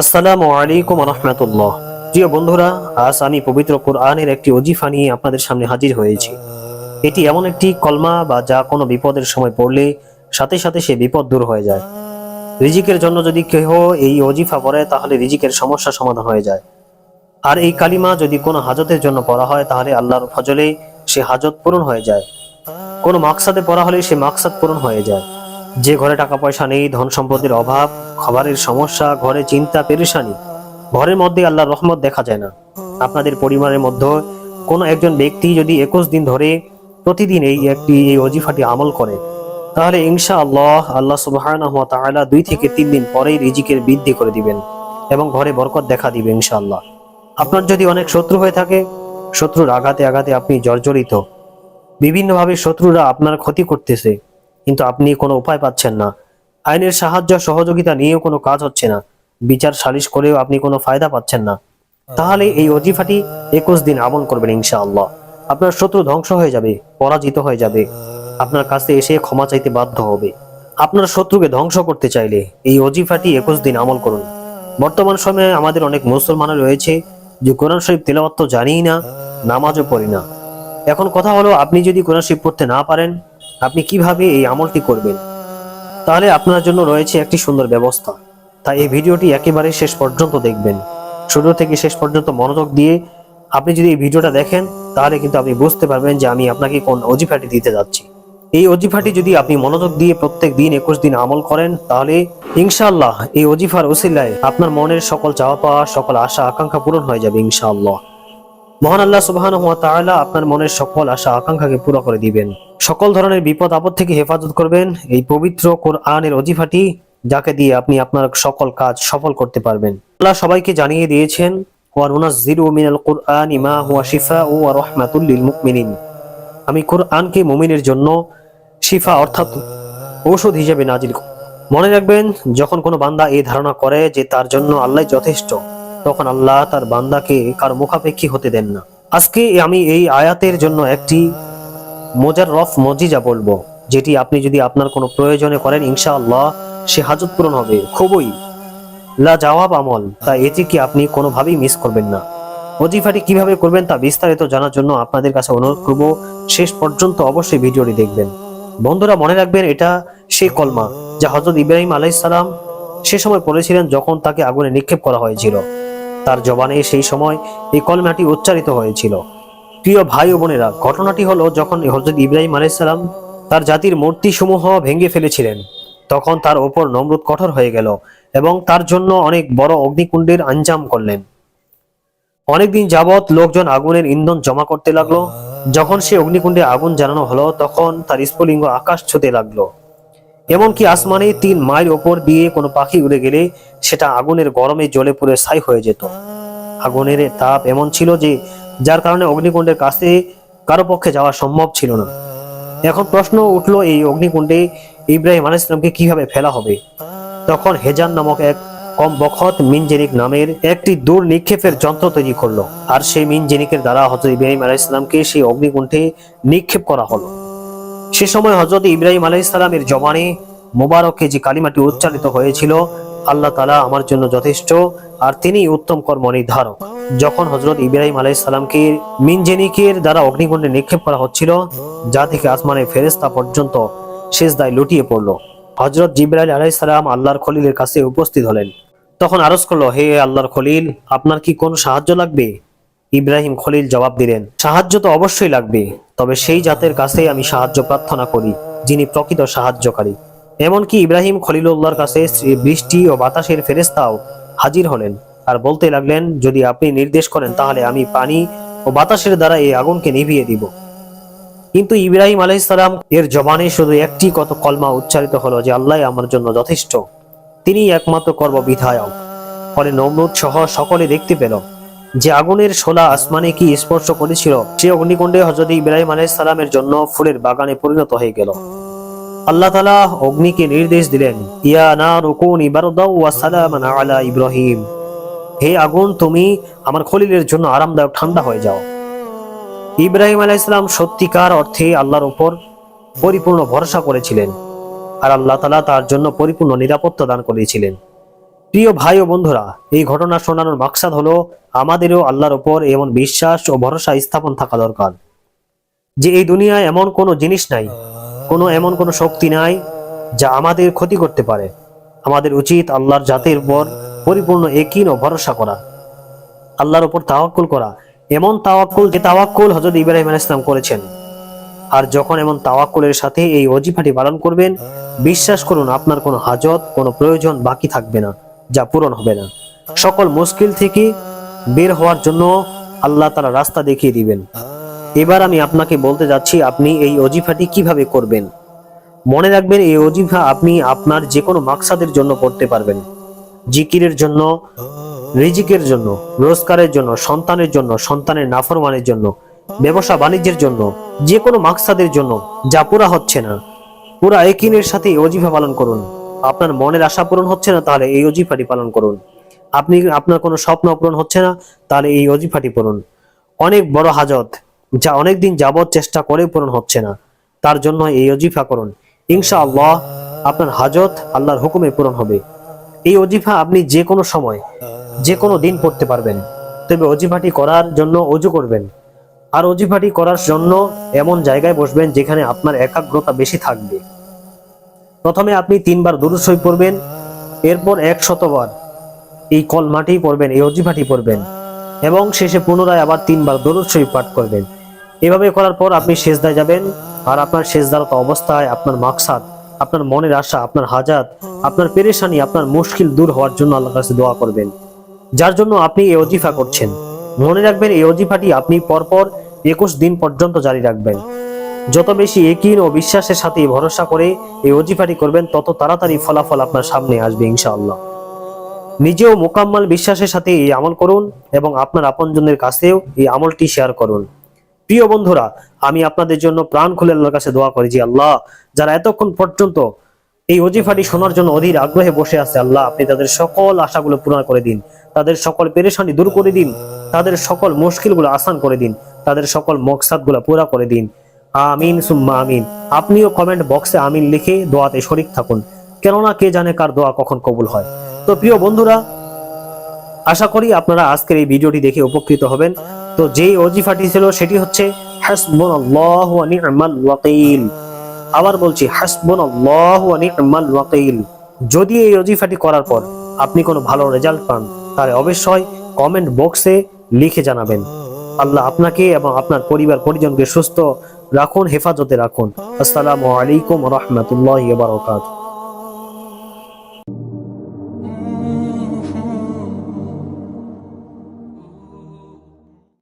আসসালামু আলাইকুম রহমতুল্লাহ। প্রিয় বন্ধুরা, আজ আমি পবিত্র কোরআনের একটি অজিফা নিয়ে আপনাদের সামনে হাজির হয়েছি। এটি এমন একটি কলমা বা যা কোনো বিপদের সময় পড়লে সাথে সাথে সে বিপদ দূর হয়ে যায়। রিজিকের জন্য যদি কেহ এই অজিফা পড়ে, তাহলে রিজিকের সমস্যা সমাধান হয়ে যায়। আর এই কালিমা যদি কোনো হাজতের জন্য পড়া হয়, তাহলে আল্লাহর ফজলে সে হাজত পূরণ হয়ে যায়। কোনো মাকসাদে পড়া হলে সে মাকসাদ পূরণ হয়ে যায়। যে ঘরে টাকা পয়সা নেই, ধন সম্পদের অভাব, খাবারের সমস্যা, ঘরে চিন্তা, পেরেশানি, ঘরের মধ্যে আল্লাহর রহমত দেখা যায় না। আপনাদের পরিবারের মধ্যে কোনো একজন ব্যক্তি যদি একুশ দিন ধরে প্রতিদিন এই একটি, এই অজিফাটি আমল করে, তাহলে ইনশা আল্লাহ আল্লাহ সুবাহ দুই থেকে তিন দিন পরেই রিজিকের বৃদ্ধি করে দিবেন এবং ঘরে বরকত দেখা দিবে ইনশাআল্লাহ। আপনার যদি অনেক শত্রু হয়ে থাকে, শত্রুর আঘাতে আঘাতে আপনি জর্জরিত। বিভিন্নভাবে শত্রুরা আপনার ক্ষতি করতেছে। কিন্তু আপনি কোনো উপায় পাচ্ছেন না। আইনের সাহায্য, সহযোগিতা নিয়েও কোনো কাজ হচ্ছে না। বিচার সালিশ করেও আপনি কোনো ফায়দা পাচ্ছেন না। তাহলে এই অজিফাটি একুশ দিন আমল করবেন ইনশাআল্লাহ। আপনার শত্রু ধ্বংস হয়ে যাবে, পরাজিত হয়ে যাবে। আপনার কাছে এসে ক্ষমা চাইতে বাধ্য হবে। আপনার শত্রুকে ধ্বংস করতে চাইলে এই অজিফাটি একুশ দিন আমল করুন। বর্তমান সময়ে আমাদের অনেক মুসলমানও রয়েছে যে কোরআন শরীফ তেলাওয়াত তো জানিই না, নামাজও পড়ি না। এখন কথা হলো, আপনি যদি কোরআন শরীফ পড়তে না পারেন আপনি কীভাবে এই আমলটি করবেন? তাহলে আপনার জন্য রয়েছে একটি সুন্দর ব্যবস্থা। তাই এই ভিডিওটি একেবারে শেষ পর্যন্ত দেখবেন। শুরু থেকে শেষ পর্যন্ত মনোযোগ দিয়ে আপনি যদি এই ভিডিওটা দেখেন, তাহলে কিন্তু আপনি বুঝতে পারবেন যে আমি আপনাকে কোন অজিফাটি দিতে যাচ্ছি। এই অজিফাটি যদি আপনি মনোযোগ দিয়ে প্রত্যেক দিন একুশ দিন আমল করেন, তাহলে ইনশাআল্লাহ এই অজিফার ওসিলায় আপনার মনের সকল চাওয়া পাওয়া সকল আশা আকাঙ্ক্ষা পূরণ হয়ে যাবে ইনশাআল্লাহ। মহান আল্লাহ সুবহান তাআলা আপনার মনের সকল আশা, আকাঙ্ক্ষাকে পুরো করে দিবেন। সকল ধরনের বিপদ, আপদ থেকে হেফাজত করবেন এই পবিত্র কোরআনের অজিফাটি, যাকে দিয়ে আপনি আপনার সকল কাজ সফল করতে পারবেন। আল্লাহ সবাইকে জানিয়ে দিয়েছেন হুয়া আমি কোরআনকে মুমিনের জন্য শিফা অর্থাৎ ঔষধ হিসেবে নাজিল মনে রাখবেন, যখন কোনো বান্দা এই ধারণা করে যে তার জন্য আল্লাহ যথেষ্ট তখন আল্লাহ তার বান্দাকে কার মুখাপেক্ষী হতে দেন না। আজকে আমি এই আয়াতের জন্য একটি মোজার রফ মজিজা বলব, যেটি আপনি যদি আপনার কোনো প্রয়োজনে করেন, ইনশাআল্লাহ সে হাজত পূরণ হবে। খুবই লা জবাব আমল, তা এটিকে আপনি কোনোভাবেই মিস করবেন না। ওজিফাটি কীভাবে করবেন তা বিস্তারিত জানার জন্য আপনাদের কাছে অনুরোধ করব, শেষ পর্যন্ত অবশ্যই ভিডিওটি দেখবেন। বন্ধুরা, মনে রাখবেন এটা সেই কলমা, যা হজরত ইব্রাহিম আলাইসালাম সে সময় পড়েছিলেন যখন তাকে আগুনে নিক্ষেপ করা হয়েছিল। তার জবানে সেই সময় এই কলমাটি উচ্চারিত হয়েছিল। প্রিয় ভাই ও বোনেরা, ঘটনাটি হলো যখন হজরত ইব্রাহিম আলাইসালাম তার জাতির মূর্তি সমূহ ভেঙে ফেলেছিলেন। তখন তার ওপর নমরুদ কঠোর হয়ে গেল এবং তার জন্য অনেক বড় অগ্নিকুণ্ডের আঞ্জাম করলেন। অনেকদিন যাবৎ লোকজন আগুনের ইন্ধন জমা করতে লাগল। যখন সে অগ্নিকুণ্ডে আগুন জ্বালানো হলো, তখন তার স্ফুলিঙ্গ আকাশ ছুতে লাগল। এমনকি আসমানে তিন মাইল ওপর দিয়ে কোনো পাখি উড়ে গেলে সেটা আগুনের গরমে জলে পুড়ে ছাই হয়ে যেত। আগুনের তাপ এমন ছিল যে, যার কারণে অগ্নিকুণ্ডের কাছে কারও পক্ষে যাওয়া সম্ভব ছিল না। এখন প্রশ্ন উঠল এই অগ্নিকুণ্ডে ইব্রাহিম আলাইসলামকে কীভাবে ফেলা হবে? তখন হেজান নামক এক কম বখত মিনজেনিক নামের একটি দূর নিক্ষেপের যন্ত্র তৈরি করল, আর সেই মিনজেনিকের দ্বারা হজরত ইব্রাহিম আলাইসলামকে সেই অগ্নিকুণ্ঠে নিক্ষেপ করা হলো। সে সময় হজরত ইব্রাহিম আলাইসালামের জবানে মোবারকে যে কালিমাটি উচ্চারিত হয়েছিল, আল্লাহ তালা আমার জন্য যথেষ্ট, আর তিনি উত্তম কর্ম নির্ধারক। যখন হজরত ইব্রাহিম আলাইসালামকে মিনজেনিকের দ্বারা অগ্নিকুণ্ডে নিক্ষেপ করা হচ্ছিল, যা থেকে আসমানের ফেরেস্তা পর্যন্ত শেষ দায় লুটিয়ে পড়ল। হজরত জিব্রাইল আলাইসালাম আল্লাহর খলিলের কাছে উপস্থিত হলেন। তখন আরজ করল, হে আল্লাহর খলিল, আপনার কি কোন সাহায্য লাগবে? ইব্রাহিম খলিল জবাব দিলেন, সাহায্য তো অবশ্যই লাগবে, তবে সেই জাতের কাছে আমি সাহায্য প্রার্থনা করি, যিনি প্রকৃত সাহায্যকারী। এমনকি ইব্রাহিম খলিলুল্লাহর কাছে বৃষ্টি ও বাতাসের ফেরেস্তাও হাজির হলেন আর বলতে লাগলেন, যদি আপনি নির্দেশ করেন, তাহলে আমি পানি ও বাতাসের দ্বারা এই আগুনকে নিভিয়ে দিব। কিন্তু ইব্রাহিম আলাইসালাম এর জবানে শুধু একটি কত কলমা উচ্চারিত হলো যে, আল্লাহ আমার জন্য যথেষ্ট। তিনি একমাত্র কর্ম বিধায়ক ফলে নমরুদ সহ সকলে দেখতে পেল যে আগুনের শোলা আসমানে কি স্পর্শ করেছিল, সে অগ্নিকুণ্ডে হজরত ইব্রাহিম আলাইসালামের জন্য ফুলের বাগানে পরিণত হয়ে গেল। আল্লাহ তালা অগ্নিকে নির্দেশ দিলেন, ইয়া না রুকুন আলা ইব্রাহিম। হে আগুন, তুমি আমার খলিলের জন্য আরামদায়ক ঠান্ডা হয়ে যাও। ইব্রাহিম আলাইসালাম সত্যিকার অর্থে আল্লাহর উপর পরিপূর্ণ ভরসা করেছিলেন, আর আল্লাহ তালা তার জন্য পরিপূর্ণ নিরাপত্তা দান করেছিলেন। প্রিয় ভাই ও বন্ধুরা, এই ঘটনা শোনানোর মাকসাদ হলো, আমাদেরও আল্লাহর ওপর এমন বিশ্বাস ও ভরসা স্থাপন থাকা দরকার। যে এই দুনিয়ায় এমন কোনো জিনিস নাই, কোনো এমন কোনো শক্তি নাই, যা আমাদের ক্ষতি করতে পারে। আমাদের উচিত আল্লাহর জাতের উপর পরিপূর্ণ একিন ও ভরসা করা। আল্লাহর ওপর তাওয়াক্কুল করা। এমন তাওয়াক্কুল যে তাওয়াক্কুল হজরত ইব্রাহিম আলাইহিস সালাম করেছেন। আর যখন এমন তাওয়াক্কুলের সাথে এই অজিফাটি পালন করবেন, বিশ্বাস করুন আপনার কোনো হাজত, কোনো প্রয়োজন বাকি থাকবে না। যা পূরণ হবে না। সকল মুশকিল থেকে বের হওয়ার জন্য আল্লাহ তারা রাস্তা দেখিয়ে দিবেন। এবার আমি আপনাকে বলতে যাচ্ছি, আপনি এই অজিফাটি কীভাবে করবেন? মনে রাখবেন, এই অজিফা আপনি আপনার যে কোনো মাকসাদের জন্য পড়তে পারবেন। জিকিরের জন্য, রিজিকের জন্য, রোজগারের জন্য, সন্তানের জন্য, সন্তানের নাফরমানের জন্য, ব্যবসা বাণিজ্যের জন্য যে কোনো মাকসাদের জন্য, যা পুরা হচ্ছে না। পুরা একিনের সাথে অজিফা পালন করুন। আপনার মনের আশা পূরণ হচ্ছে না, তাহলে এই অজিফাটি পালন করুন। আপনি, আপনার কোনো স্বপ্ন পূরণ হচ্ছে না, তাহলে এই অজিফাটি পূরণ অনেক বড় হাজত, যা অনেক দিন যাবৎ চেষ্টা করে পূরণ হচ্ছে না, তার জন্য এই অজিফা করুন। ইনশা আল্লাহ আপনার হাজত আল্লাহর হুকুমে পূরণ হবে। এই অজিফা আপনি যে কোনো সময়, যে কোনো দিন পড়তে পারবেন। তবে অজিফাটি করার জন্য অজু করবেন। আর অজিফাটি করার জন্য এমন জায়গায় বসবেন যেখানে আপনার একাগ্রতা বেশি থাকবে। প্রথমে আপনি তিনবার দুরুসই পড়বেন, এরপর এক শতবার এই কলমাটি পড়বেন, এই অজিফাটি পড়বেন এবং শেষে পুনরায় আবার তিনবার শরীফ পাঠ করবেন। এভাবে করার পর আপনি শেষদায় যাবেন আর আপনার শেষদারত অবস্থায় আপনার মাকসাদ, আপনার মনের আশা, আপনার হাজাত, আপনার পেরেশানি, আপনার মুশকিল দূর হওয়ার জন্য আল্লাহর কাছে দোয়া করবেন। যার জন্য আপনি এই অজিফা করছেন। মনে রাখবেন এই অজিফাটি আপনি পরপর একুশ দিন পর্যন্ত জারি রাখবেন। যত বেশি একিন ও বিশ্বাসের সাথে ভরসা করে এই অজিফাটি করবেন, তত তাড়াতাড়ি ফলাফল আপনার সামনে আসবে, ইনশাআল্লাহ। নিজেও মোকাম্মল বিশ্বাসের সাথে এই আমল করুন এবং আপনার আপনজনদের কাছেও এই আমলটি শেয়ার করুন। প্রিয় বন্ধুরা, আমি আপনাদের জন্য প্রাণ খুলে আল্লাহর কাছে দোয়া করি যে, আল্লাহ, যারা এতক্ষণ পর্যন্ত এই অজিফাটি শোনার জন্য অধীর আগ্রহে বসে আছে, আল্লাহ, আপনি তাদের সকল আশাগুলো পূরণ করে দিন। তাদের সকল পেরেশানি দূর করে দিন। তাদের সকল মুশকিলগুলো আসান করে দিন। তাদের সকল মকসাদগুলো পুরা করে দিন। আমিন, সুম্মা আমিন। আপনিও কমেন্ট বক্সে আমিন লিখে দোয়াতে শরিক থাকুন। কেননা কে জানে কার দোয়া কখন কবুল হয়। তো প্রিয় বন্ধুরা, আশা করি আপনারা আজকের এই ভিডিওটি দেখে উপকৃত হবেন। তো যেই অজিফাটি ছিল সেটি হচ্ছে আবার বলছি যদি এই অজিফাটি করার পর আপনি কোনো ভালো রেজাল্ট পান, তাহলে অবশ্যই কমেন্ট বক্সে লিখে জানাবেন। আল্লাহ আপনাকে এবং আপনার পরিবার পরিজনকে সুস্থ রাখুন হেফাজতে রাখুন। আসসালামু আলাইকুম রহমতুল্লাহ বারকাত